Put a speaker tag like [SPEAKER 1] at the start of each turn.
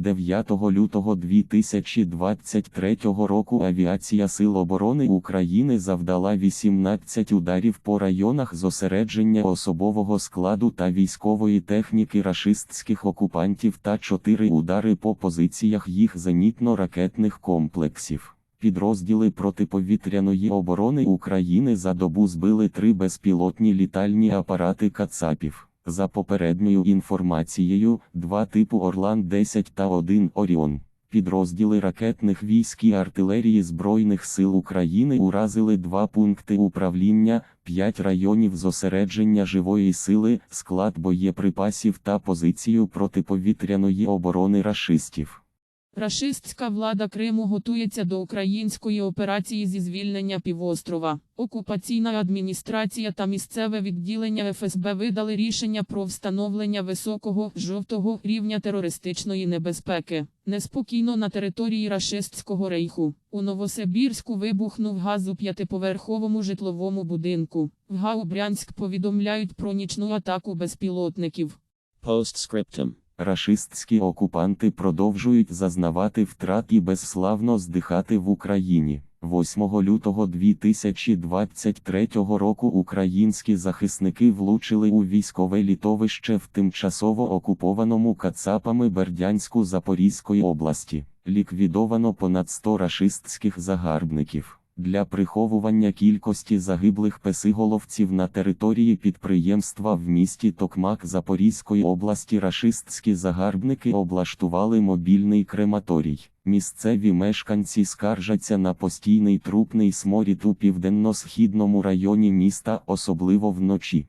[SPEAKER 1] 9 лютого 2023 року Авіація Сил оборони України завдала 18 ударів по районах зосередження особового складу та військової техніки рашистських окупантів та 4 удари по позиціях їх зенітно-ракетних комплексів. Підрозділи протиповітряної оборони України за добу збили три безпілотні літальні апарати Кацапів. За попередньою інформацією, два типу Орлан-10 та один Оріон. Підрозділи ракетних військ і артилерії Збройних сил України уразили два пункти управління, п'ять районів зосередження живої сили, склад боєприпасів та позицію протиповітряної оборони рашистів.
[SPEAKER 2] Рашистська влада Криму готується до української операції зі звільнення півострова. Окупаційна адміністрація та місцеве відділення ФСБ видали рішення про встановлення високого жовтого рівня терористичної небезпеки. Неспокійно на території рашистського рейху. У Новосибірську вибухнув газ у п'ятиповерховому житловому будинку. В ГАУ Брянськ повідомляють про нічну атаку безпілотників.
[SPEAKER 3] Postscriptum.
[SPEAKER 1] Рашистські окупанти продовжують зазнавати втрат і безславно здихати в Україні. 8 лютого 2023 року українські захисники влучили у військове літовище в тимчасово окупованому Кацапами Бердянську Запорізької області. Ліквідовано понад 100 рашистських загарбників. Для приховування кількості загиблих песиголовців на території підприємства в місті Токмак Запорізької області рашистські загарбники облаштували мобільний крематорій. Місцеві мешканці скаржаться на постійний трупний сморід у південно-східному районі міста, особливо вночі.